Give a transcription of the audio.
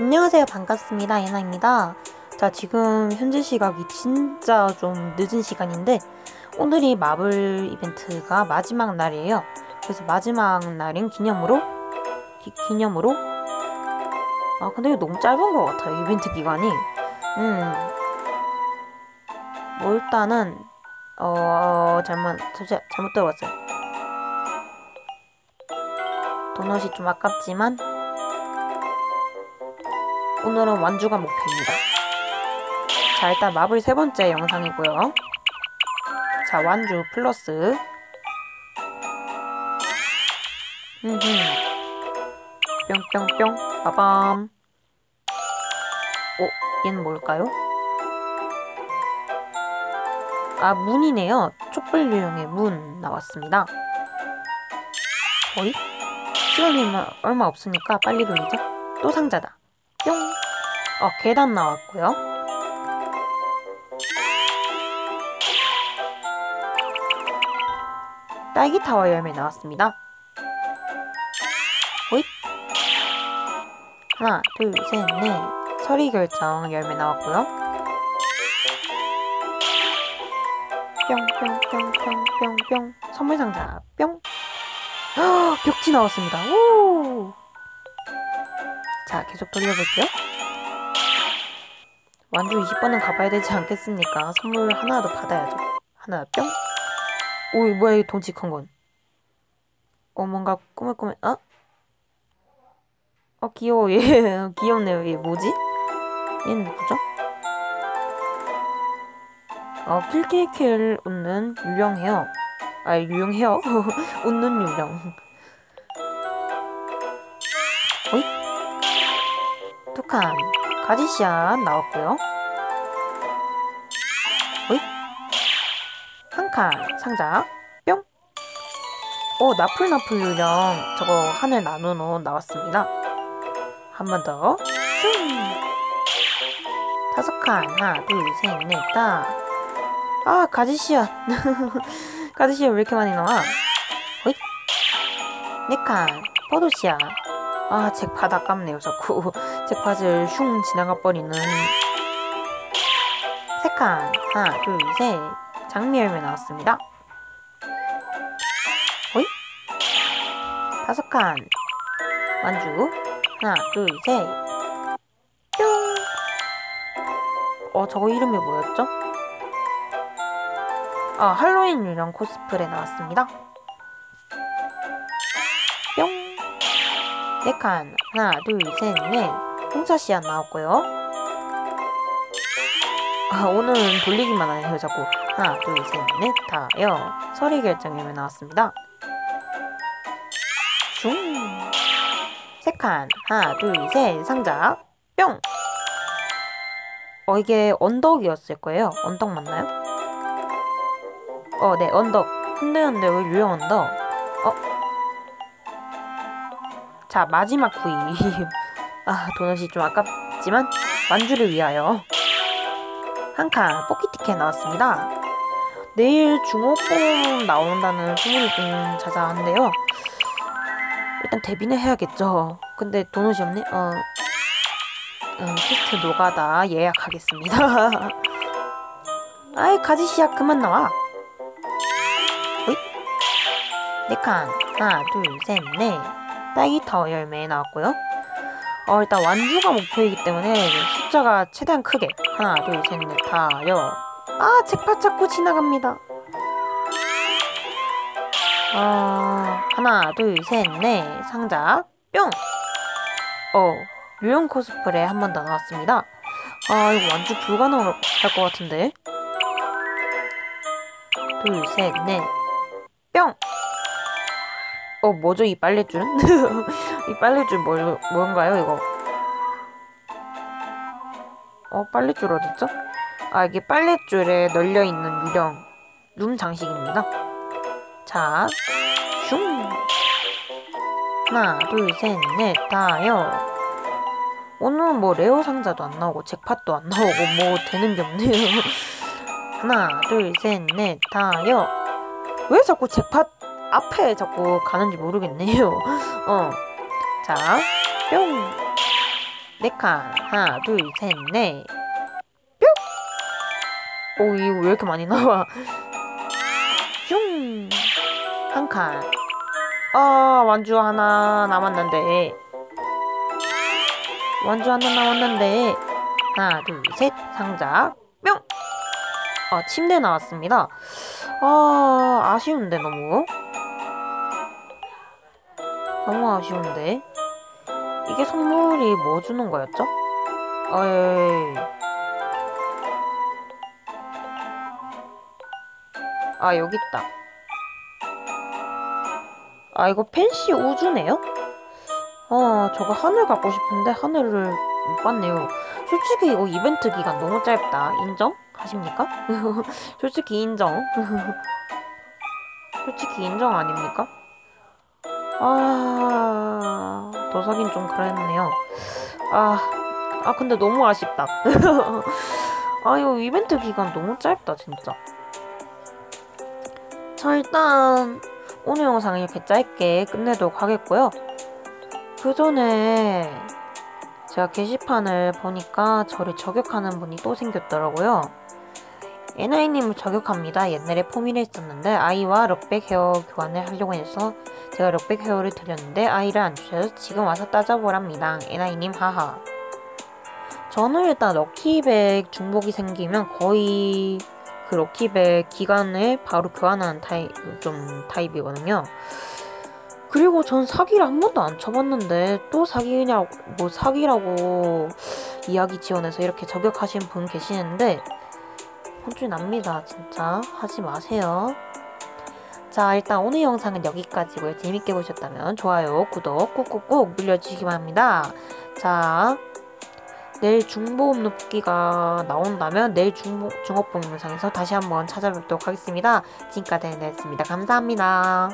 안녕하세요. 반갑습니다. 예나입니다. 자, 지금 현재 시각이 진짜 좀 늦은 시간인데, 오늘이 마블 이벤트가 마지막 날이에요. 그래서 마지막 날인 기념으로, 기, 기념으로, 아, 근데 이거 너무 짧은 것 같아요. 이벤트 기간이. 음. 뭐, 일단은, 어, 잘못, 잘못, 잘못 들어갔어요. 도넛이 좀 아깝지만, 오늘은 완주가 목표입니다. 자, 일단 마블 세 번째 영상이고요. 자, 완주 플러스. 흠흠. 뿅뿅뿅. 빠밤. 오, 얘는 뭘까요? 아, 문이네요. 촛불 유형의 문 나왔습니다. 어이? 시간이 얼마 없으니까 빨리 돌리자. 또 상자다. 뿅! 어, 계단 나왔고요. 딸기 타워 열매 나왔습니다. 호잇! 하나, 둘, 셋, 넷. 서리 결정 열매 나왔고요. 뿅뿅뿅뿅뿅뿅. 선물 상자 뿅! 헉, 벽지 나왔습니다. 오! 자, 계속 돌려볼게요. 완주 20번은 가봐야 되지 않겠습니까? 선물 하나 더 받아야죠. 하나, 뿅. 오, 뭐야, 이 돈치 큰 건. 어, 뭔가 꾸물꾸물, 어? 어, 귀여워, 얘. 귀엽네요, 얘. 뭐지? 얘는 누구죠? 어, 킬킬킬 웃는 유령 헤어. 아, 유령 헤어? 웃는 유령. 어이? 툭한 가지씨앗 나왔고요. 어이? 한 칸 상자 뿅. 오 나풀나풀 유령 저거 하늘 나누노 나왔습니다. 한 번 더. 슝. 다섯 칸 하나 둘셋넷 다. 아 가지씨앗. 가지씨앗 왜 이렇게 많이 나와? 어이? 네칸 포도씨앗. 아, 잭팟 아깝네요, 자꾸. 잭팟을 슝 지나가 버리는. 세 칸. 하나, 둘, 셋. 장미 열매 나왔습니다. 어이? 다섯 칸. 완주. 하나, 둘, 셋. 뿅! 어, 저거 이름이 뭐였죠? 아, 할로윈 유령 코스프레 나왔습니다. 네 칸. 하나, 둘, 셋, 넷. 홍차 씨앗 나왔고요. 아, 오늘은 돌리기만 하네요, 자꾸. 하나, 둘, 셋, 넷, 다요. 서리 결정열매 나왔습니다. 슝. 세 칸. 하나, 둘, 셋. 상자. 뿅! 어, 이게 언덕이었을 거예요. 언덕 맞나요? 어, 네, 언덕. 흔들흔들 유형 언덕. 어, 자, 마지막 구이. 아, 도넛이 좀 아깝지만 완주를 위하여 한칸 뽑기티켓 나왔습니다. 내일 중호뽕 나온다는 소문이 좀 자자한데요. 일단 데뷔는 해야겠죠. 근데 도넛이 없네? 어, 음, 퀘스트 노가다 예약하겠습니다. 아이, 가지씨야 그만 나와. 호잇. 네 칸. 하나, 둘, 셋, 넷. 딸기 타워 열매 나왔고요. 어, 일단 완주가 목표이기 때문에 숫자가 최대한 크게 하나, 둘, 셋, 넷, 다, 여. 아, 책팟 자꾸 지나갑니다. 어, 하나, 둘, 셋, 넷, 상자, 뿅! 어, 유형 코스프레 한 번 더 나왔습니다. 아, 이거 완주 불가능할 것 같은데. 둘, 셋, 넷, 뿅! 어, 뭐죠, 이 빨랫줄은? 이 빨랫줄 뭐, 뭔가요, 이거? 어, 빨랫줄 어딨죠? 아, 이게 빨랫줄에 널려있는 유령, 룸 장식입니다. 자, 슝! 하나, 둘, 셋, 넷, 다요. 오늘 뭐 레어 상자도 안 나오고, 잭팟도 안 나오고, 뭐 되는 게 없네요. 하나, 둘, 셋, 넷, 다요. 왜 자꾸 잭팟 앞에 자꾸 가는지 모르겠네요. 어. 자, 뿅. 네 칸. 하나, 둘, 셋, 넷. 뿅! 오, 이거 왜 이렇게 많이 나와? 슝! 한 칸. 아, 완주 하나 남았는데. 완주 하나 남았는데. 하나, 둘, 셋. 상자. 뿅! 아, 침대 나왔습니다. 아, 아쉬운데, 너무. 너무 아쉬운데. 이게 선물이 뭐 주는 거였죠? 어이. 아, 여기 있다. 아, 이거 펜시 우주네요? 어, 저거 하늘 갖고 싶은데 하늘을 못 봤네요. 솔직히 이거 이벤트 기간 너무 짧다. 인정? 하십니까? 솔직히 인정. 솔직히 인정 아닙니까? 아, 도사긴 좀 그랬네요. 아, 아, 근데 너무 아쉽다. 아, 이거 이벤트 기간 너무 짧다, 진짜. 자, 일단, 오늘 영상 이렇게 짧게 끝내도록 하겠고요. 그 전에, 제가 게시판을 보니까 저를 저격하는 분이 또 생겼더라고요. 에나이님을 저격합니다. 옛날에 포미를 했었는데 아이와 럭백 헤어 교환을 하려고 해서 제가 럭백 헤어를 드렸는데 아이를 안 주셔서 지금 와서 따져보랍니다. 에나이님 하하. 저는 일단 럭키백 중복이 생기면 거의 그 럭키백 기간을 바로 교환하는 타입 좀 타입이거든요. 그리고 전 사기를 한 번도 안 쳐봤는데 또 사기냐고 뭐 사기라고 이야기 지원해서 이렇게 저격하신 분 계시는데 혼쭐 납니다 진짜. 하지 마세요. 자 일단 오늘 영상은 여기까지고요 재밌게 보셨다면 좋아요 구독 꾹꾹꾹 눌러주시기 바랍니다. 자 내일 중보험 높기가 나온다면 내일 중보, 중업보험 영상에서 다시 한번 찾아뵙도록 하겠습니다. 지금까지 냈습니다. 감사합니다